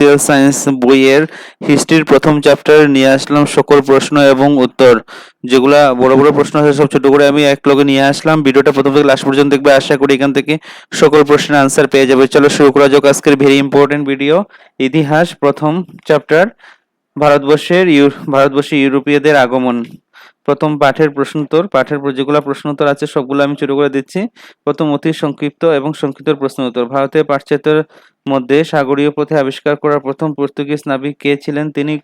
Social science বইয়ের হিস্ট্রির প্রথম chapter নিয়ে আসলাম সকল প্রশ্ন এবং উত্তর। যেগুলা বড় বড় প্রশ্ন আছে, সব ছোট করে আমি এক লগে নিয়ে আসলাম। ভিডিওটা প্রথম থেকে লাস্ট পর্যন্ত দেখবে, আশা করি এখান থেকে সকল প্রশ্নের আনসার পেয়ে যাবে। চলো শুরু করা যাক আজকের ভেরি ইম্পর্টেন্ট ভিডিও ইতিহাস প্রথম চ্যাপ্টার ভারতবর্ষের ভারতবর্ষে ইউরোপীয়দের আগমন। প্রথম পাঠের প্রশ্নোত্তর পাঠের যেগুলো প্রশ্নোত্তর আছে, সবগুলো আমি শুরু করে দিচ্ছি। প্রথম অতি সংক্ষিপ্ত এবং সংক্ষিপ্ত প্রশ্নোত্তর ভারতের পাশ্চাত্যের মধ্যে সাগরীয় পথে আবিষ্কার করা প্রথম পর্তুগিজ নাবিক কে ছিলেন? তিনি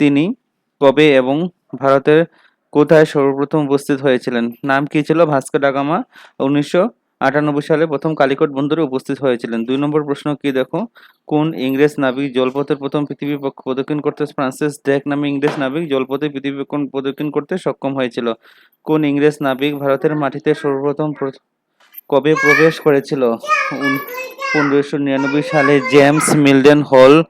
তিনি কবে এবং ভারতের কোথায় সর্বপ্রথম উপস্থিত হয়েছিলেন? নাম কি ছিল? ভাস্কো ডাগামা উনিশশো আটানব্বই সালে প্রথম কালিকট বন্দরে উপস্থিত হয়েছিলেন। দুই নম্বর প্রশ্ন কি দেখো? কোন ইংরেজ নাবিক জলপথের প্রথম পৃথিবী প্রদক্ষিণ করতে ফ্রান্সিস ড্রেক নামে ইংরেজ নাবিক জলপথে পৃথিবী প্রদক্ষিণ করতে সক্ষম হয়েছিল? কোন ইংরেজ নাবিক ভারতের মাটিতে সর্বপ্রথম প্র- কবে প্রবেশ করেছিল? পনেরোশো নিরানব্বই সালে জেমস মিলডেন হল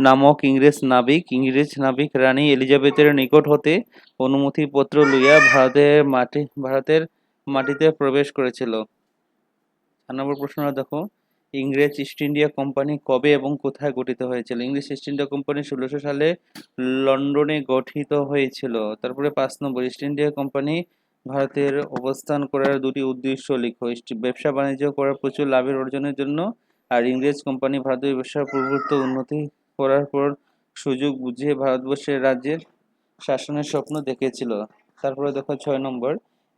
নামক ইংরেজ নাবিক ইংরেজ নাবিক রানী এলিজাবেথের নিকট হতে অনুমতিপত্র লইয়া ভারতের মাটি, ভারতের মাটিতে প্রবেশ করেছিল। চার নম্বর প্রশ্নটা দেখো, ইংরেজ ইস্ট ইন্ডিয়া কোম্পানি কবে এবং কোথায় গঠিত হয়েছিল? ইংরেজ ইস্ট ইন্ডিয়া কোম্পানি ষোলোশো সালে লন্ডনে গঠিত হয়েছিল। তারপরে পাঁচ নম্বর, ইস্ট ইন্ডিয়া কোম্পানি ভারতের অবস্থান করার দুটি উদ্দেশ্য লিখো। ব্যবসা বাণিজ্য করার প্রচুর লাভের অর্জনের জন্য আর ইংরেজ কোম্পানি ভারতীয় ব্যবসার পূর্বত্ব উন্নতি করার পর সুযোগ বুঝে ভারতবর্ষের রাজ্যের শাসনের স্বপ্ন দেখেছিল। তারপরে দেখো ছয় নম্বর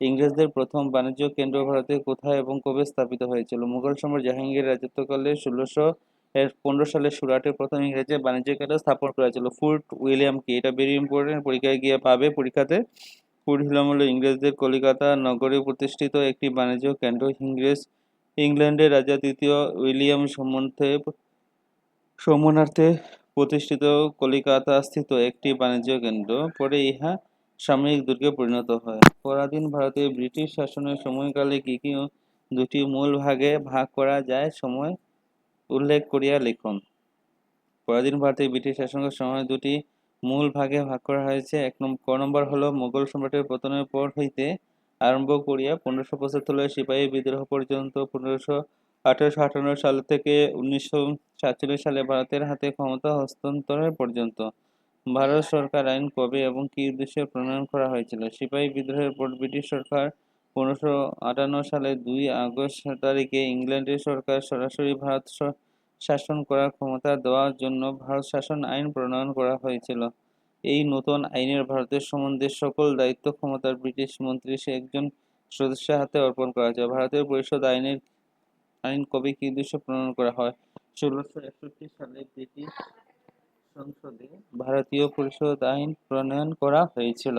ইংরেজদের প্রথম বাণিজ্য কেন্দ্র ভারতে কোথায় এবং কবে স্থাপিত হয়েছিল? মুঘল সম্রাট জাহাঙ্গীর রাজত্বকালে ষোলোশো পনেরো সালে সুরাটে প্রথম ইংরেজের বাণিজ্য কেন্দ্র স্থাপন করা হয়েছিল। ফুর্ট উইলিয়াম কি? এটা ভেরি ইম্পর্টেন্ট পরীক্ষায় গিয়ে পাবে। পরীক্ষাতে ফুর্ট উইলিয়াম হলো ইংরেজদের কলিকাতা নগরে প্রতিষ্ঠিত একটি বাণিজ্য কেন্দ্র। ইংরেজ, ইংল্যান্ডের রাজা তৃতীয় উইলিয়াম সম্বন্ধে সমনার্থে প্রতিষ্ঠিত কলিকাতাস্থিত একটি বাণিজ্য কেন্দ্র। পরে ইহা সাময়িক দুর্গে পরিণত হয়। পরাধীন ভারতে ব্রিটিশ শাসনের সময়কালে কি কি দুটি মূল ভাগে ভাগ করা যায়, সময় উল্লেখ করিয়া লিখুন। পরাধীন ভারতে ব্রিটিশ শাসনের সময় দুটি মূল ভাগে ভাগ করা হয়েছে। এক নম্বর ক নম্বর হলো মোগল সম্রাটের পতনের পর হইতে আরম্ভ করিয়া পনেরোশো পঁচাত্তর সিপাহী বিদ্রোহ পর্যন্ত পনেরোশো আঠারোশো আটান্ন সাল থেকে উনিশশো সাতচল্লিশ সালে ভারতের হাতে ক্ষমতা হস্তান্তরের পর্যন্ত। ভারত সরকার আইন কবে এবং কী উদ্দেশ্যে প্রণয়ন করা হয়েছিল? সিপাহী বিদ্রোহের পর ব্রিটিশ সরকার পনেরোশো আটান্ন সালে দুই আগস্ট তারিখে ইংল্যান্ডের সরকার সরাসরি ভারত শাসন করার ক্ষমতা দেওয়ার জন্য ভারত শাসন আইন প্রণয়ন করা হয়েছিল। এই নতুন আইনের ভারতের সম্বন্ধে সকল দায়িত্ব ক্ষমতার ব্রিটিশ মন্ত্রী সে একজন সদস্যের হাতে অর্পণ করা হয়েছে। ভারতের পরিষদ আইনের আইন কবে কি উদ্দেশ্যে প্রণয়ন করা হয়? ষোলোশো একষট্টি সালে ব্রিটিশ সংসদে ভারতীয় পরিষদ আইন প্রণয়ন করা হয়েছিল।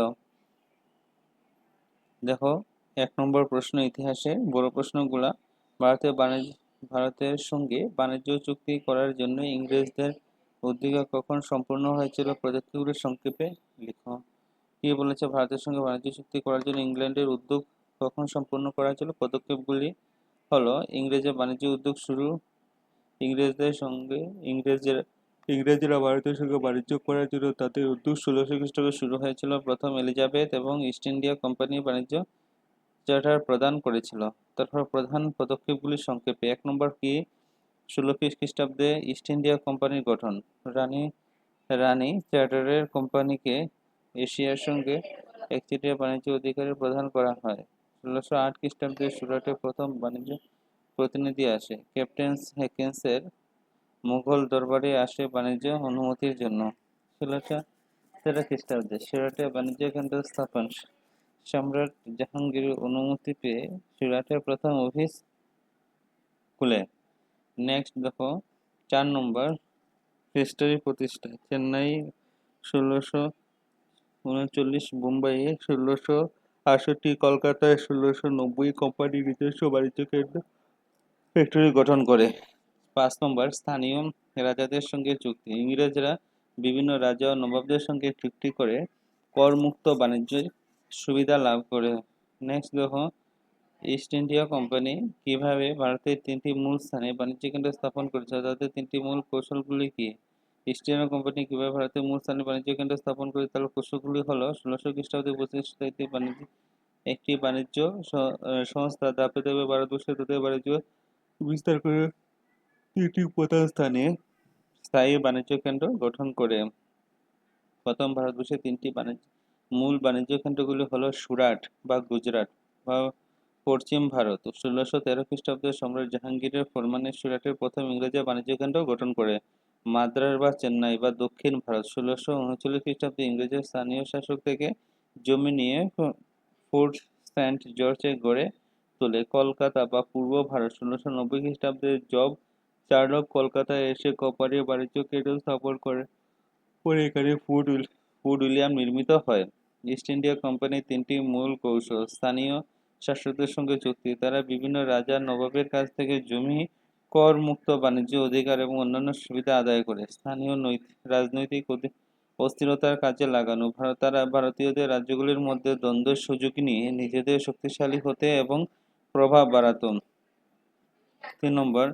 দেখো, এক নম্বর প্রশ্ন ইতিহাসে বড় প্রশ্নগুলা। ভারতের বাণিজ্য, ভারতের সঙ্গে বাণিজ্য চুক্তি করার জন্য ইংরেজদের উদ্যোগ কখন সম্পূর্ণ হয়েছিল পদক্ষেপগুলি সংক্ষেপে লিখো। কি বলেছে ভারতের সঙ্গে বাণিজ্য চুক্তি করার জন্য ইংল্যান্ডের উদ্যোগ কখন সম্পূর্ণ করা হয়েছিল? পদক্ষেপগুলি হলো, ইংরেজের বাণিজ্য উদ্যোগ শুরু, ইংরেজদের সঙ্গে, ইংরেজের ইংরেজরা ভারতের সঙ্গে বাণিজ্য করার জন্য তাদের উদ্যোগ ষোলোশো খ্রিস্টাব্দে শুরু হয়েছিল। প্রথম এলিজাবেথ এবং ইস্ট ইন্ডিয়া কোম্পানি বাণিজ্য চার্টার প্রদান করেছিল। তারপর প্রধান পদক্ষেপগুলি সংক্ষেপে। এক নম্বর কি? ষোলো খ্রিস্টাব্দে ইস্ট ইন্ডিয়া কোম্পানির গঠন। রানী রানী চার্টারের কোম্পানিকে এশিয়ার সঙ্গে একচেটিয়া বাণিজ্য অধিকারের প্রদান করা হয়। ষোলোশো আট খ্রিস্টাব্দে সুরাটে প্রথম বাণিজ্য প্রতিনিধি আসে। ক্যাপ্টেন হেকেন্সের মুঘল দরবারে আসে বাণিজ্য অনুমতির জন্য। ষোলোশো তেরো খ্রিস্টাব্দে সুরাটে বাণিজ্য কেন্দ্র স্থাপন। সম্রাট জাহাঙ্গীরের অনুমতি পেয়ে সুরাটের প্রথম অফিস খুলে। নেক্সট দেখো, চার নম্বর হিস্টোরি প্রতিষ্ঠা, চেন্নাই ষোলোশো উনচল্লিশ বোম্বাইয়ে ষোলোশো আটষট্টি, কলকাতায় ষোলোশো নব্বই কোম্পানি নিজস্ব বাণিজ্য কেন্দ্র ফ্যাক্টরি গঠন করে। পাঁচ নম্বর, স্থানীয় রাজাদের সঙ্গে চুক্তি। ইংরেজরা বিভিন্ন রাজা ও নবাবদের সঙ্গে চুক্তি করে করমুক্ত বাণিজ্যের সুবিধা লাভ করে। নেক্সট দেখো ইস্ট ইন্ডিয়া কোম্পানি কীভাবে ভারতের তিনটি মূল স্থানে বাণিজ্য কেন্দ্র স্থাপন করেছে? তাদের তিনটি মূল কৌশলগুলি কি? ইস্ট ইন্ডিয়া কোম্পানি কীভাবে ভারতের মূল স্থানে বাণিজ্য কেন্দ্র স্থাপন করে তার কৌশলগুলি হলো, ষোলোশো খ্রিস্টাব্দে প্রতিষ্ঠিত একটি বাণিজ্য একটি বাণিজ্য সংস্থা ধাপে ধাপে ভারতবর্ষের তাদের বাণিজ্য বিস্তার করে তিনটি প্রধান স্থানে স্থায়ী বাণিজ্য কেন্দ্র গঠন করে প্রথম ভারতবর্ষে তিনটি বাণিজ্য, মূল বাণিজ্য কেন্দ্রগুলি হলো সুরাট বা গুজরাট বা পশ্চিম ভারত। ষোলোশো তেরো খ্রিস্টাব্দে সম্রাট জাহাঙ্গীরের ফরমানে সুরাটের প্রথম ইংরেজি বাণিজ্য কেন্দ্র গঠন করে মাদ্রাস বা চেন্নাই বা দক্ষিণ ভারত। ষোলোশো উনচল্লিশ খ্রিস্টাব্দে ইংরেজের স্থানীয় শাসক থেকে জমি নিয়ে ফোর্ট সেন্ট জর্জে গড়ে তোলে কলকাতা বা পূর্ব ভারত। ষোলোশো নব্বই খ্রিস্টাব্দে জব চার্লক কলকাতায় এসে কপারি বাণিজ্য কেন্দ্র স্থাপন করে পরে এখানে ফুড ফুড উইলিয়াম নির্মিত হয়। ইস্ট ইন্ডিয়া কোম্পানির তিনটি মূল কৌশল, স্থানীয় শাসকদের সঙ্গে চুক্তি, তারা বিভিন্ন রাজা নবাবের কাছ থেকে জমি কর মুক্ত বাণিজ্য অধিকার এবং অন্যান্য সুবিধা আদায় করে। স্থানীয় নৈতিক রাজনৈতিক অস্থিরতার কাজে লাগানো। ভারত তারা ভারতীয়দের রাজ্যগুলির মধ্যে দ্বন্দ্বের সুযোগ নিয়ে নিজেদের শক্তিশালী হতে এবং প্রভাব বাড়াতো। তিন নম্বর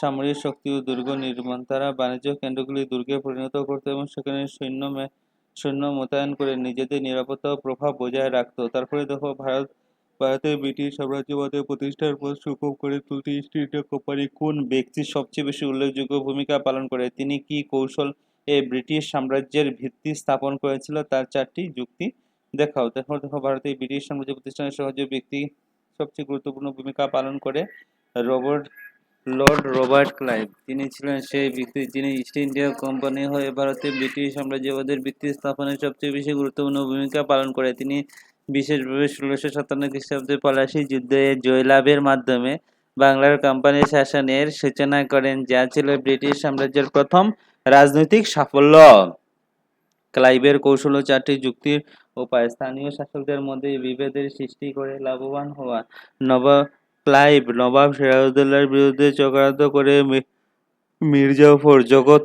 সামরিক শক্তি ও দুর্গ নির্মাণ তারা বাণিজ্য কেন্দ্রগুলি দুর্গে পরিণত করতো এবং সেখানে সৈন্য সৈন্য মোতায়েন করে নিজেদের নিরাপত্তা ও প্রভাব বজায় রাখত। তারপরে দেখো, ভারত, ভারতে ব্রিটিশ সাম্রাজ্যবাদের প্রতিষ্ঠার পর সুগম করে তুলতে ইস্ট ইন্ডিয়া কোম্পানি কোন ব্যক্তি সবচেয়ে বেশি উল্লেখযোগ্য ভূমিকা পালন করে? তিনি কি কৌশল এ ব্রিটিশ সাম্রাজ্যের ভিত্তি স্থাপন করেছিল? তার চারটি যুক্তি দেখাও। দেখো দেখো, ভারতে ব্রিটিশ সাম্রাজ্য প্রতিষ্ঠানের সহজ ব্যক্তি সবচেয়ে গুরুত্বপূর্ণ ভূমিকা পালন করে রবার্ট লর্ড রবার্ট ক্লাইভ। তিনি ছিলেন সেই ব্যক্তি যিনি ইস্ট ইন্ডিয়া কোম্পানি হয়ে ভারতে ব্রিটিশ সাম্রাজ্যবাদের ভিত্তি স্থাপনে সবচেয়ে বেশি গুরুত্বপূর্ণ ভূমিকা পালন করে। তিনি বিশেষভাবে ষোলোশো সাতান্ন খ্রিস্টাব্দে পলাশী যুদ্ধে জয়লাভের মাধ্যমে বাংলার কোম্পানি শাসনের সূচনা করেন, যা ছিল ব্রিটিশ সাম্রাজ্যের প্রথম রাজনৈতিক সাফল্য। ক্লাইভের কৌশল ও চারটি যুক্তির উপায়। স্থানীয় শাসকদের মধ্যে বিভেদের সৃষ্টি করে লাভবান হওয়া নবাব ক্লাইভ নবাব সিরাজউদ্দৌলার বিরুদ্ধে চক্রান্ত করে মির্জাফর জগৎ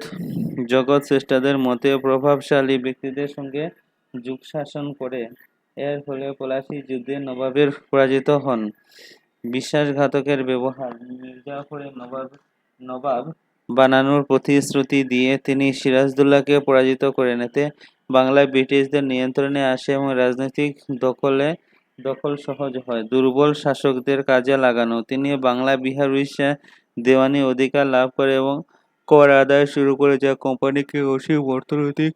জগৎ শ্রেষ্ঠাদের মতে প্রভাবশালী ব্যক্তিদের সঙ্গে যুগ শাসন করে। এর ফলে পলাশী যুদ্ধে নবাবের পরাজিত হন। বিশ্বাসঘাতকের ব্যবহার, মির্জাফরের নবাব নবাব বানানোর প্রতিশ্রুতি দিয়ে তিনি সিরাজদৌল্লাকে পরাজিত করেন এতে বাংলায় ব্রিটিশদের নিয়ন্ত্রণে আসে এবং রাজনৈতিক দখলে দখল সহজ হয়। দুর্বল শাসকদের কাজে লাগানো। তিনি বাংলা বিহার উড়িষ্যা দেওয়ানি অধিকার লাভ করে এবং কর আদায় শুরু করে, যা কোম্পানিকে অসীম অর্থনৈতিক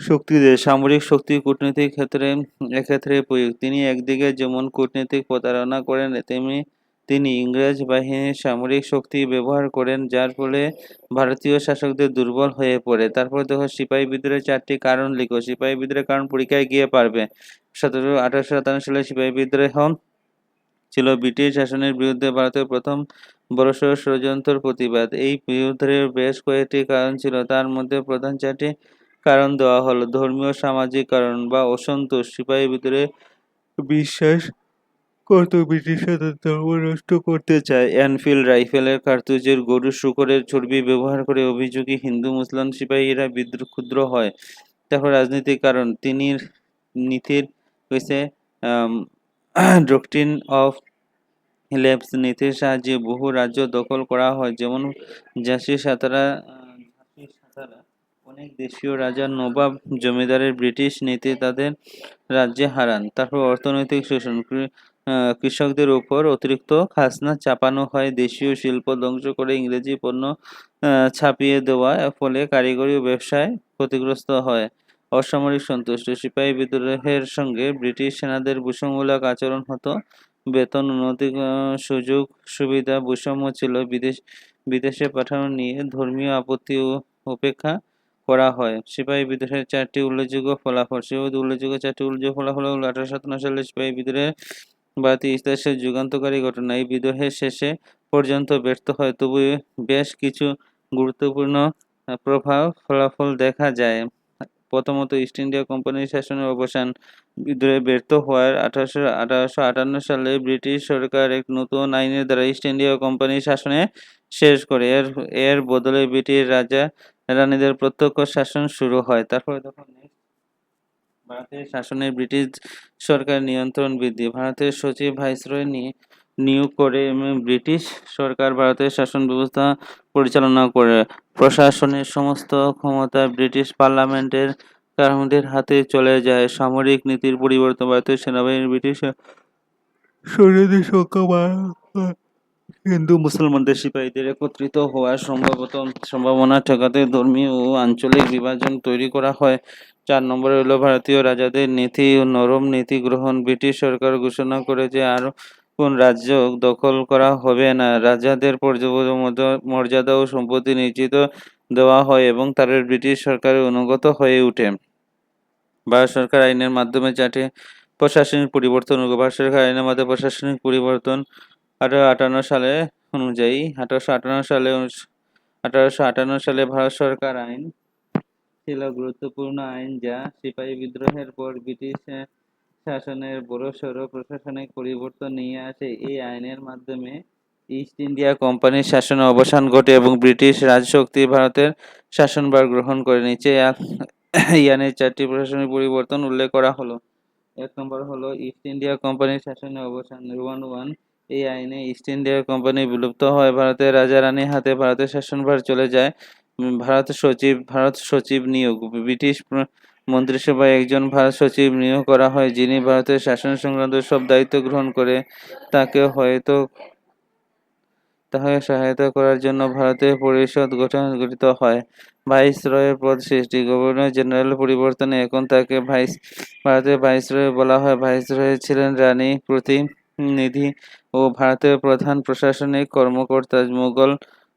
শক্তি দেয়। সামরিক শক্তি কূটনীতির ক্ষেত্রে, এক্ষেত্রে প্রয়োগ। তিনি একদিকে যেমন কূটনীতিক প্রতারণা করেন, তেমনি তিনি ইংরেজ বাহিনীর সামরিক শক্তি ব্যবহার করেন, যার ফলে ভারতীয় শাসকদের দুর্বল হয়ে পড়ে। তারপর দেখো, সিপাহী বিদ্রোহের চারটি কারণ লিখো। সিপাহী বিদ্রোহের কারণ পরীক্ষায় গিয়ে পারবে। সতেরো আঠারোশো সাতান্ন সালে সিপাহী বিদ্রোহ ছিল ব্রিটিশ শাসনের বিরুদ্ধে ভারতের প্রথম বড়সড় ষড়যন্ত্র প্রতিবাদ। এই বিরুদ্ধের বেশ কয়েকটি কারণ ছিল। তার মধ্যে প্রধান চারটি কারণ দেওয়া হলো, ধর্মীয়, সামাজিক কারণ বা অসন্তোষ। সিপাহী বিদ্রোহে বিশ্বাস কত ব্রিটিশরা ধর্ম নষ্ট করতে চায়? এনফিল্ড রাইফেলের কার্তুজের গরু শুকরের চর্বি ব্যবহার করে অভিযোগী হিন্দু মুসলমান সিপাহীরা বিদ্রোহ ক্ষুদ্র হয়। তারপর রাজনৈতিক কারণ, তিনি নীতির হয়েছে ডক্ট্রিন অফ লেপস নীতির সাহায্যে বহু রাজ্য দখল করা হয়। যেমন ঝাঁসি সাতারা সাতারা, অনেক দেশীয় রাজা নবাব জমিদারের ব্রিটিশ নীতি তাদের রাজ্যে হারান। তারপর অর্থনৈতিক শোষণ কৃষকদের উপর অতিরিক্ত খাজনা চাপানো হয়। দেশীয় শিল্প ধ্বংস করে ইংরেজি পণ্য ছাপিয়ে দেওয়া, ফলে কারিগরি ব্যবসায় ক্ষতিগ্রস্ত হয়। অসামরিক সন্তুষ্ট সিপাহী বিদ্রোহের সঙ্গে ব্রিটিশ সেনাদের বৈষম্যমূলক আচরণ হতো। বেতন, উন্নতি সুযোগ, সুবিধা, বৈষম্য ছিল বিদেশ, বিদেশে পাঠানো নিয়ে ধর্মীয় আপত্তি উপেক্ষা করা হয়। সিপাহী বিদ্রোহের চারটি উল্লেখযোগ্য ফলাফল। সে উল্লেখযোগ্য চারটি উল্লেখযোগ্য ফলাফল হলো আঠারোশো সাতান্ন সালে সিপাহী বিদ্রোহে ভারতীয় ইতিহাসের যুগান্তকারী ঘটনা। এই বিদ্রোহের শেষে পর্যন্ত ব্যর্থ হয় তবু বেশ কিছু গুরুত্বপূর্ণ প্রভাব ফলাফল দেখা যায়। প্রথমত, ইস্ট ইন্ডিয়া কোম্পানির শাসনের অবসান। বিদ্রোহে ব্যর্থ হওয়ার আঠারোশো আঠারোশো আটান্ন সালে ব্রিটিশ সরকার এক নতুন আইনের দ্বারা ইস্ট ইন্ডিয়া কোম্পানির শাসনে শেষ করে। এর এর বদলে ব্রিটিশ রাজা রানীদের প্রত্যক্ষ শাসন শুরু হয়। তারপরে তখন ভারতের শাসনে ব্রিটিশ সরকার নিয়ন্ত্রণ বৃদ্ধি। ভারতের সচিব ভাইসরয় নিয়ে নিয়োগ করে ব্রিটিশ সরকার ভারতের শাসন ব্যবস্থা পরিচালনা করে। প্রশাসনের সমস্ত ক্ষমতা ব্রিটিশ পার্লামেন্টের কারণদের হাতে চলে যায়। সামরিক নীতির পরিবর্তন ভারতীয় সেনাবাহিনী ব্রিটিশ সৈন্যদের সংখ্যা হিন্দু মুসলমানদের সিপাহীদের একত্রিত হওয়ার সম্ভবত, সম্ভাবনা ঠেকাতে ধর্মীয় ও আঞ্চলিক বিভাজন তৈরি করা হয়। চার নম্বরে হলো ভারতীয় রাজাদের নীতি ও নরম নীতি গ্রহণ। ব্রিটিশ সরকার ঘোষণা করে যে আর কোন রাজ্য দখল করা হবে না। রাজাদের মর্যাদা ও সম্পত্তি নিশ্চিত দেওয়া হয় এবং তারা ব্রিটিশ সরকারের অনুগত হয়ে ওঠে। ভারত সরকার আইনের মাধ্যমে চারটি প্রশাসনিক পরিবর্তন ভারত সরকার আইনের মাধ্যমে প্রশাসনিক পরিবর্তন আঠারো আটান্ন সালে অনুযায়ী আঠারোশো আটান্ন সালে আঠারোশো আটান্ন সালে ভারত সরকার আইন ছিল গুরুত্বপূর্ণ আইন যা সিপাহী বিদ্রোহের পর ব্রিটিশ শাসনের বড়সড় প্রশাসনিক পরিবর্তন নিয়ে আসে। এই আইনের মাধ্যমে ইস্ট ইন্ডিয়া কোম্পানির শাসনের অবসান ঘটে এবং ব্রিটিশ রাজশক্তি ভারতের শাসনভার গ্রহণ করে নিচে ইয়ানের চারটি প্রশাসনিক পরিবর্তন উল্লেখ করা হলো। এক নম্বর হলো ইস্ট ইন্ডিয়া কোম্পানির শাসনের অবসান ওয়ান ওয়ান এই আইনে ইস্ট ইন্ডিয়া কোম্পানি বিলুপ্ত হয় ভারতের রাজা রানীর হাতে ভারতের শাসনভার চলে যায়। ভারত সচিব ভারত সচিব নিয়োগ। ব্রিটিশ মন্ত্রিসভায় একজন ভারত সচিব নিয়োগ করা হয়, যিনি ভারতের শাসন সংক্রান্ত সব দায়িত্ব গ্রহণ করে তাকে হয়তো, তাকে সহায়তা করার জন্য ভারতের পরিষদ গঠন, গঠিত হয়। ভাইসরয়ের পদ সৃষ্টি। গভর্নর জেনারেল পরিবর্তনে এখন তাকে ভাইস, ভারতের ভাইসরয় বলা হয়। ভাইসরয় ছিলেন রানী প্রতিনিধি ও ভারতের প্রধান প্রশাসনিক কর্মকর্তা মুঘল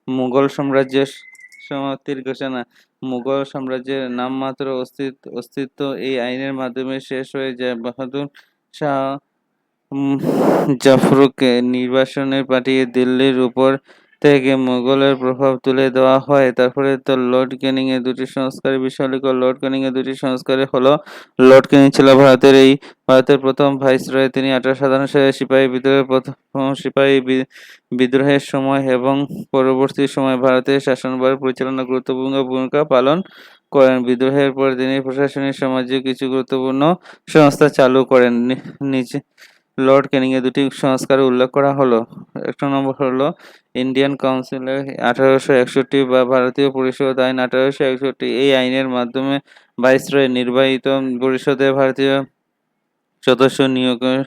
মুঘল সাম্রাজ্যের সমাপ্তির ঘোষণা। মুঘল সাম্রাজ্যের নামমাত্র অস্তিত্ব অস্তিত্ব এই আইনের মাধ্যমে শেষ হয়ে যায়। বাহাদুর শাহ জাফরকে নির্বাসনে পাঠিয়ে দিল্লির উপর থেকে মোগলের প্রভাব তুলে দেওয়া হয়। তারপরে তো লর্ড ক্যানিং এর দুটি সংস্কারের বিষয় করো। লর্ড ক্যানিং এর দুটি সংস্কারে হলো, লর্ড ক্যানিং ছিল ভারতের এই, ভারতের প্রথম ভাইসরয়। তিনি আঠারো সাধারণ সালে সিপাহী বিদ্রোহের প্রথম সিপাহী বিদ্রোহের সময় এবং পরবর্তী সময় ভারতের শাসনভার পরিচালনা গুরুত্বপূর্ণ ভূমিকা পালন করেন। বিদ্রোহের পর তিনি প্রশাসনিক সমাজে কিছু গুরুত্বপূর্ণ সংস্থা চালু করেন। নিচে লর্ড ক্যানিংয়ের দুটি সংস্কার উল্লেখ করা হলো। এক নম্বর হলো ইন্ডিয়ান কাউন্সিলের আঠারোশো একষট্টি বা ভারতীয় পরিষদ আইন আঠারোশো একষট্টি এই আইনের মাধ্যমে ভাইসরয় নির্বাহিত পরিষদে ভারতীয় সদস্য নিয়োগের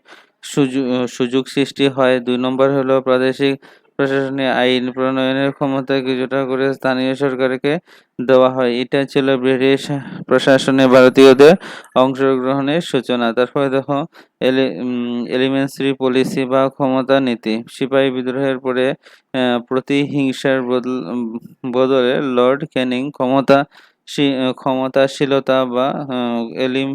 সুযোগ সুযোগ সৃষ্টি হয়। দুই নম্বর হলো, প্রাদেশিক প্রশাসনিক আইন প্রণয়নের ক্ষমতা কিছুটা করে স্থানীয় সরকারকে দেওয়া হয়। এটা ছিল ব্রিটিশ প্রশাসনে ভারতীয়দের অংশগ্রহণের সূচনা। তারপরে দেখো, এলি এলিমেন্টারি পলিসি বা ক্ষমতা নীতি। সিপাহী বিদ্রোহের পরে প্রতিহিংসার বদল লর্ড ক্যানিং ক্ষমতা ক্ষমতাশীলতা বা এলিম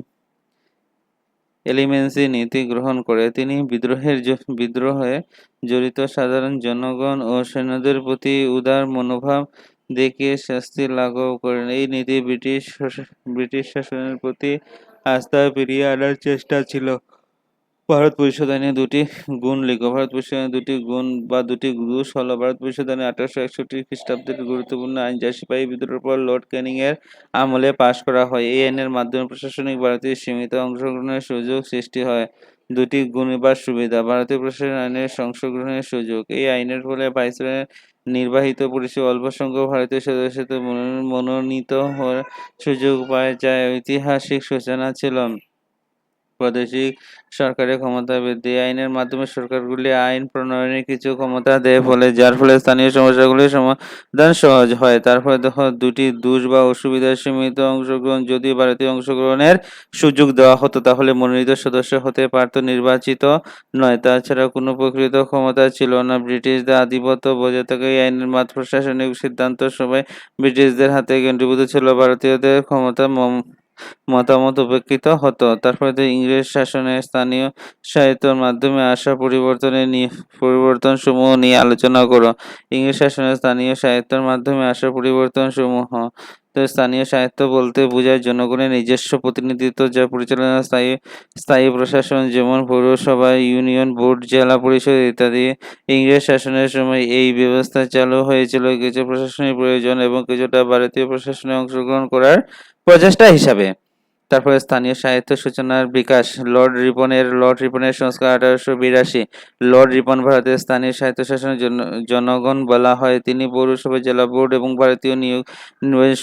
এলিমেন্সি নীতি গ্রহণ করে তিনি বিদ্রোহের বিদ্রোহে জড়িত সাধারণ জনগণ ও সৈন্যদের প্রতি উদার মনোভাব দেখিয়ে শাস্তি লাঘব করেন। এই নীতি ব্রিটিশ ব্রিটিশ শাসনের প্রতি আস্থা ফিরিয়ে আনার চেষ্টা ছিল। ভারত আইনে দুটি গুণ লিখো। ভারত আইনে দুটি গুণ বা দুটি দোষ হলো ভারত আইনে আঠারোশো একষট্টি খ্রিস্টাব্দের গুরুত্বপূর্ণ আইন যা সিপাহী বিদ্রোহের পর লর্ড ক্যানিং এর আমলে পাশ করা হয়। এই আইনের মাধ্যমে প্রশাসনিক ভারতীয় সীমিত অংশগ্রহণের সুযোগ সৃষ্টি হয়। দুটি গুণ বা সুবিধা, ভারতীয় প্রশাসন আইনের অংশগ্রহণের সুযোগ। এই আইনের ফলে ভাইসরয়ের নির্বাহিত পরিষদ অল্প সংখ্যক ভারতীয় সদস্যদের মনো- মনোনীত হওয়ার সুযোগ পায় যা ঐতিহাসিক সূচনা ছিল প্রাদেশিক সরকারের ক্ষমতা বৃদ্ধি আইনের মাধ্যমে সরকারগুলি আইন প্রণয়নের কিছু ক্ষমতা দেয় ফলে যার ফলে স্থানীয় সমস্যাগুলির সমাধান সহজ হয়। তারপরে দেখো, দুটি দোষ বা অসুবিধার সীমিত অংশগ্রহণ, যদি ভারতীয় অংশগ্রহণের সুযোগ দেওয়া হতো, তাহলে মনোনীত সদস্য হতে পারত, নির্বাচিত নয়। তাছাড়া কোনো প্রকৃত ক্ষমতা ছিল না। ব্রিটিশদের আধিপত্য বজায় থাকা এই আইনের মাত্র প্রশাসনিক সিদ্ধান্ত সবাই ব্রিটিশদের হাতে কেন্দ্রীভূত ছিল। ভারতীয়দের ক্ষমতা মতামত উপেক্ষিত হতো। তারপরে তো ইংরেজ শাসনে স্থানীয় সাহিত্যের মাধ্যমে আসা পরিবর্তনের নিয়ে পরিবর্তন সমূহ নিয়ে আলোচনা করো। ইংরেজ শাসনে স্থানীয় সাহিত্যের মাধ্যমে আসা পরিবর্তন সমূহ তো স্থানীয় সাহিত্য বলতে বোঝায় জনগণের নিজস্ব প্রতিনিধিত্ব, যা পরিচালনা, স্থায়ী স্থায়ী প্রশাসন যেমন পৌরসভা, ইউনিয়ন, বোর্ড, জেলা পরিষদ ইত্যাদি। ইংরেজ শাসনের সময় এই ব্যবস্থা চালু হয়েছিল কিছু প্রশাসনিক প্রয়োজন এবং কিছুটা ভারতীয় প্রশাসনে অংশগ্রহণ করার প্রচেষ্টা হিসাবে। তারপরে স্থানীয় সাহিত্য সূচনার বিকাশ, লর্ড রিপনের লর্ড রিপনের সংস্কার আঠারোশো বিরাশি, লর্ড রিপন ভারতের স্থানীয় সাহিত্য শাসনের জনগণ বলা হয়। তিনি পৌরসভা, জেলা বোর্ড এবং ভারতীয় নিয়োগ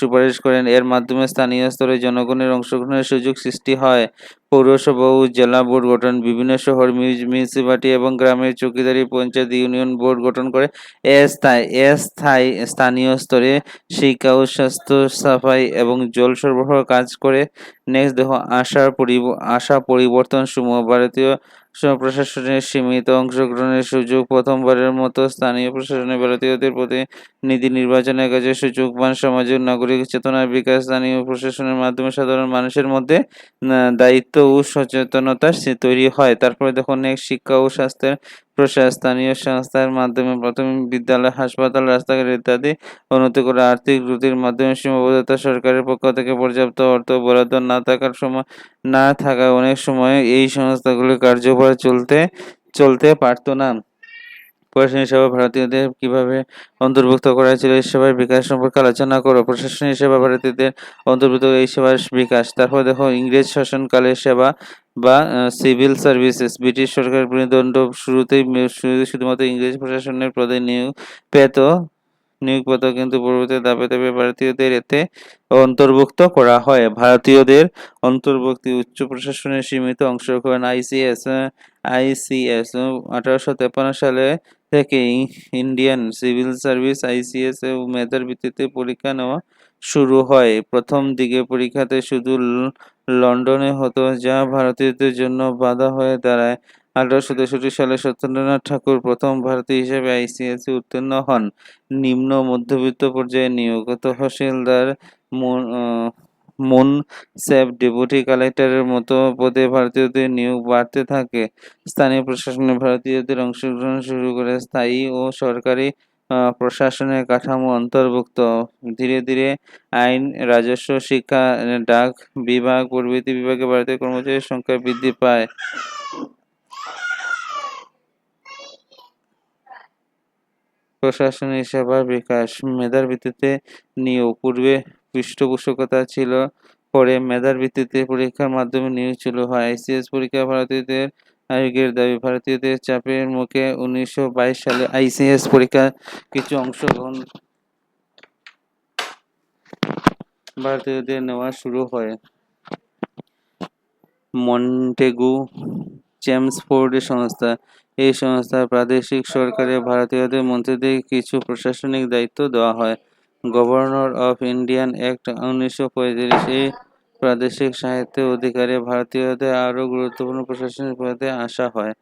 সুপারিশ করেন। এর মাধ্যমে স্থানীয় স্তরে জনগণের অংশগ্রহণের সুযোগ সৃষ্টি হয়। পৌরসভা ও জেলা বোর্ড গঠন। বিভিন্ন শহর মিউনিসিপালিটি এবং গ্রামের চৌকিদারি পঞ্চায়েত ইউনিয়ন বোর্ড গঠন করে স্থায়ী স্থায়ী স্থানীয় স্তরে শিক্ষা ও স্বাস্থ্য সাফাই এবং জল সরবরাহ কাজ করে। নেক্সট দেখো, আশা পরিব আশা পরিবর্তন সমূহ ভারতীয় প্রশাসনের সীমিত অংশগ্রহণের সুযোগ প্রথমবারের মতো স্থানীয় প্রশাসনে ভারতীয়দের প্রতিনিধি নির্বাচনের কাজে সুযোগ পান সামাজিক নাগরিক চেতনার বিকাশ। স্থানীয় প্রশাসনের মাধ্যমে সাধারণ মানুষের মধ্যে দায়িত্ব ও সচেতনতা তৈরি হয়। তারপরে দেখুন শিক্ষা ও স্বাস্থ্যের প্রসার স্থানীয় সংস্থার মাধ্যমে প্রাথমিক বিদ্যালয়, হাসপাতাল, রাস্তাঘাট ইত্যাদি উন্নত করে আর্থিক গ্রুতির মাধ্যমে সীমাবদ্ধতা সরকারের পক্ষ থেকে পর্যাপ্ত অর্থ বরাদ্দ না থাকার সময়, না থাকায় অনেক সময় এই সংস্থাগুলি কার্যভার চলতে চলতে পারতো না। প্রশাসনিক সেবা ভারতীয়দের কীভাবে অন্তর্ভুক্ত করা হয়েছিল এই সেবার বিকাশ সম্পর্কে আলোচনা করো। প্রশাসনিক সেবা ভারতীয়দের অন্তর্ভুক্ত এই সেবার বিকাশ। তারপর দেখো, ইংরেজ শাসনকালের সেবা বা সিভিল সার্ভিসেস, ব্রিটিশ সরকার দণ্ড শুরুতেই শুধুমাত্র ইংরেজ প্রশাসনের পদে নিয়োগ পেত। নিয়োগ পেত, কিন্তু পরবর্তী ধাপে ধাপে ভারতীয়দের এতে অন্তর্ভুক্ত করা হয়। ভারতীয়দের অন্তর্ভুক্তি উচ্চ প্রশাসনের সীমিত অংশগ্রহণ আইসিএস আইসিএস আঠারোশো তেপান্ন সালে থেকে ইন্ডিয়ান সিভিল সার্ভিস আইসিএস মেধার ভিত্তিতে পরীক্ষা নেওয়া শুরু হয়। প্রথম দিকে পরীক্ষাতে শুধু লন্ডনে হতো, যা ভারতীয়দের জন্য বাধা হয়ে দাঁড়ায়। আঠারোশো তেষট্টি সালে সত্যেন্দ্রনাথ ঠাকুর প্রথম ভারতীয় হিসেবে আইসিএসে উত্তীর্ণ হন। নিম্ন মধ্যবিত্ত পর্যায়ে নিয়োগ তহসিলদার মুন সেফ ডেপুটি কালেক্টরের মতো পদে ভারতীয়দের নিয়োগ বাড়তে থাকে। স্থানীয় প্রশাসনে ভারতীয়দের অংশগ্রহণ শুরু করে স্থায়ী ও সরকারি প্রশাসনের কাঠামো অন্তর্ভুক্ত। ধীরে ধীরে আইন, রাজস্ব, শিক্ষা, ডাক বিভাগ প্রভৃতি বিভাগে ভারতীয় কর্মচারীর সংখ্যা বৃদ্ধি পায়। প্রশাসনিক সেবার বিকাশ, মেধার ভিত্তিতে নিয়োগ, পূর্বে পৃষ্ঠপোষকতা ছিল পরে মেধার ভিত্তিতে পরীক্ষার মাধ্যমে নিয়োগ ছিল। হয় আইসিএস পরীক্ষা ভারতীয়দের আয়োগের দাবি, ভারতীয়দের চাপের মুখে উনিশশো বাইশ সালে আইসিএস পরীক্ষা কিছু অংশগ্রহণ ভারতীয়দের নেওয়া শুরু হয়। মন্টেগু চেমসফোর্ড সংস্থা, এই সংস্থার প্রাদেশিক সরকারে ভারতীয়দের মন্ত্রীদের কিছু প্রশাসনিক দায়িত্ব দেওয়া হয়। গভর্নর অফ ইন্ডিয়ান অ্যাক্ট উনিশশো পঁয়ত্রিশে প্রাদেশিক সাহিত্যের অধিকারে ভারতীয়দের আরও গুরুত্বপূর্ণ প্রশাসনিক পদে আসা হয়।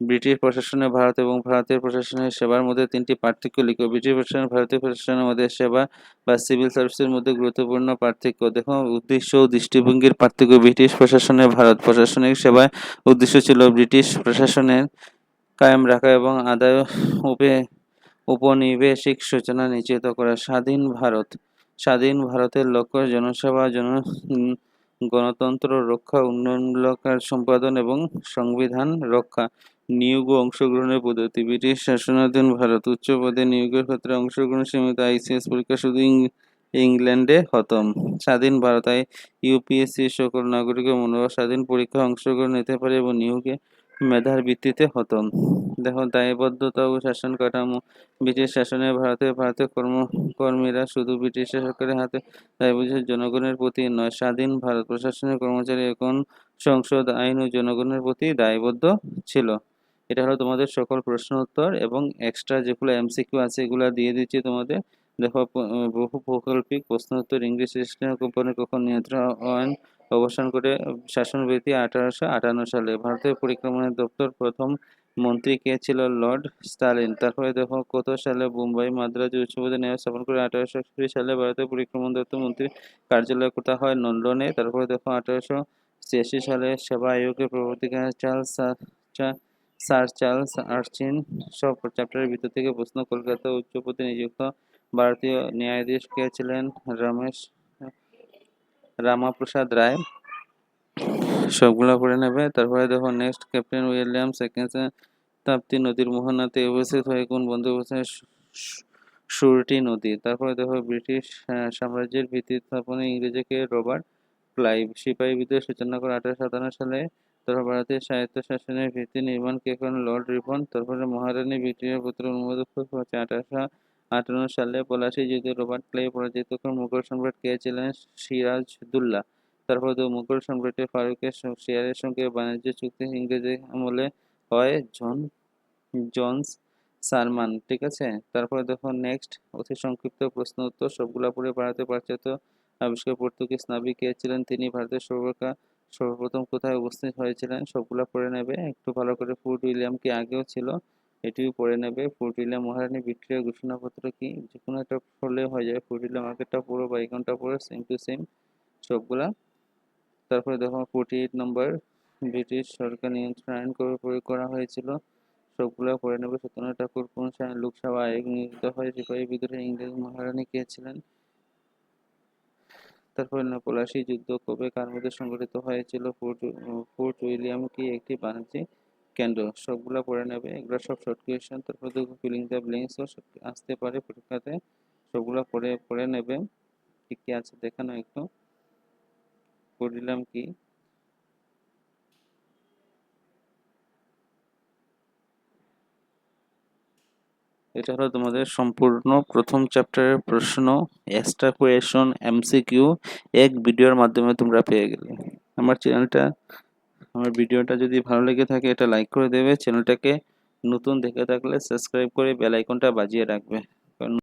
ব্রিটিশ প্রশাসনে ভারত এবং ভারতীয় প্রশাসনের সেবার মধ্যে তিনটি পার্থক্য লিখো। ব্রিটিশ প্রশাসন, ভারতীয় প্রশাসনের মধ্যে সেবা বা সিভিল সার্ভিসের মধ্যে গুরুত্বপূর্ণ পার্থক্য। দেখো উদ্দেশ্য ও দৃষ্টিভঙ্গির পার্থক্য। ব্রিটিশ প্রশাসনে ভারত প্রশাসনিক সেবায় উদ্দেশ্য ছিল ব্রিটিশ প্রশাসনের কায়েম রাখা এবং আদায় উপে উপনিবেশিক সূচনা নিশ্চিত করা স্বাধীন ভারত। স্বাধীন ভারতের লক্ষ্য জনসেবা, জন গণতন্ত্র রক্ষা উন্নয়নমূলক সম্পাদন এবং সংবিধান রক্ষা। নিয়োগ অংশগ্রহণের পদ্ধতি। ব্রিটিশ শাসনাধীন ভারত। উচ্চ পদে নিয়োগের ক্ষেত্রে অংশগ্রহণ সীমিত আইসিএস পরীক্ষা শুধু ইংল্যান্ডে হতম স্বাধীন ভারত ইউপিএসসি সকল নাগরিকের মনোভাব স্বাধীন পরীক্ষা অংশগ্রহণ নিতে পারে এবং নিয়োগে মেধার ভিত্তিতে হতো। দেখো, দায়বদ্ধতা ও শাসন কাঠামো, ব্রিটিশ শাসনে ভারতে ভারতীয় কর্ম কর্মীরা শুধু ব্রিটিশ সরকারের হাতে দায়বদ্ধ জনগণের প্রতি নয়, স্বাধীন ভারত প্রশাসনের কর্মচারী এখন সংসদ আইন ও জনগণের প্রতি দায়বদ্ধ ছিল। এটা হলো তোমাদের সকল প্রশ্ন উত্তর এবং এক্সট্রা যেগুলো এমসিকিউ আছে, এগুলো দিয়ে দিচ্ছি তোমাদের। দেখো বহু প্রকল্পিক প্রশ্ন উত্তর ইংলিশ কোম্পানি কখন নিয়ন্ত্রণ অবসান করে শাসনবিধি আঠারোশো আটান্ন সালে। ভারতের পরিক্রমণের দপ্তর প্রথম মন্ত্রী কে ছিল? Lord Stalin. তারপরে দেখো, কত সালে মুম্বাই, মাদ্রাজ নেওয়া স্থাপন করে আঠারোশো সালে ভারতের পরিক্রমণ দপ্তর মন্ত্রী কার্যালয় কোথা হয়? লন্ডনে তারপরে দেখো, আঠারোশো ছিয়াশি সালে সেবা আয়োগের প্রবর্তিকা চার্লস স্যার চার্লস আর্চিন। সব চ্যাপ্টারের ভিতর থেকে প্রশ্ন, কলকাতা উচ্চ পদে নিযুক্ত ভারতীয় ন্যায়াধীশ কে ছিলেন? রমেশ রামাপ্রসাদ রায়। সবগুলো করে নেবে। তারপরে দেখো next captain William second Tapti নদীর মোহনাতে উপস্থিত হয়ে কোন বন্দোবস্তের সুরটি নদী। তারপরে দেখো ব্রিটিশ সাম্রাজ্যের ভিত্তি স্থাপনে ইংরেজিকে রবার্ট ক্লাইভ সিপাহী বিদ্রোহ সূচনা করে আঠারোশো সাতান্ন সালে। তারপর ভারতের সাহিত্য শাসনের ভিত্তি নির্মাণকে এখন লর্ড রিপন তারপরে মহারানী ভিক্টোরিয়ার পুত্র অনুমোদক হচ্ছে আঠারোশো আটান্ন সালে পলাশী যুদ্ধে রবার্ট ক্লাইভ পরাজিত করে মুঘল সম্রাট কে ছিলেন সিরাজদুল্লাহ তারপর তো মুঘল সম্রাটের ফারুকের শেয়ারের সঙ্গে বাণিজ্য চুক্তি ইংরেজি আমলে হয় জন জনস সারমান, ঠিক আছে? তারপরে দেখো নেক্সট অতি সংক্ষিপ্ত প্রশ্ন উত্তর, সবগুলা পড়ে ভারতের পাশ্চাত্য আবিষ্কার পর্তুগিজ নাবিক কে ছিলেন? তিনি ভারতের সর্বকা, সর্বপ্রথম কোথায় উপস্থিত হয়েছিলেন? সবগুলা পড়ে নেবে, একটু ভালো করে ফুড উইলিয়াম কি আগেও ছিল। এটিও পড়ে নেবে। উইলিয়াম মহারানী ভিক্টোরিয়া ঘোষণাপত্র কি? যে কোনো একটা পড়লে হয়ে যাবে। উইলিয়াম আগেরটা পুরো বা ইকনটা পুরো সেম টু সেম সবগুলা। তারপরে দেখো ফোর্টি এইট নম্বর ব্রিটিশ সরকার নিয়ন্ত্রণ আইন কবে প্রয়োগ করা হয়েছিল। সবগুলো পড়ে নেবে। সত্যনারায়ণ ঠাকুর কোন সালে লোকসভা আয়োগ নিয়োজিত হয়? সিপাহী বিদ্রোহে ইংরেজ মহারানী কে ছিলেন? তারপরে পলাশী যুদ্ধ কবে কার মধ্যে সংঘটিত হয়েছিল? ফোর্ট ফোর্ট উইলিয়াম কি একটি বাণিজ্যিক কেন্দ্র। সবগুলা পড়ে নেবে। এগুলো সব শর্ট কোয়েশ্চেন তারপরে দেখো ফিলিং দ্য ব্ল্যাঙ্কসও আসতে পারে পরীক্ষাতে। সবগুলা পড়ে পড়ে নেবে। কি কি আছে দেখানো একটু। পড়িলাম কি? এটা হলো তোমাদের সম্পূর্ণ প্রথম চ্যাপ্টারের প্রশ্ন। এক্সট্রা কোয়েশন এমসিকিউ এক ভিডিওর মাধ্যমে তোমরা পেয়ে গেলে। আমার চ্যানেলটা আমার ভিডিওটা যদি ভালো লেগে থাকে এটা লাইক করে দেবে। চ্যানেলটাকে নতুন দেখে থাকলে সাবস্ক্রাইব করে বেল আইকনটা বাজিয়ে রাখবে।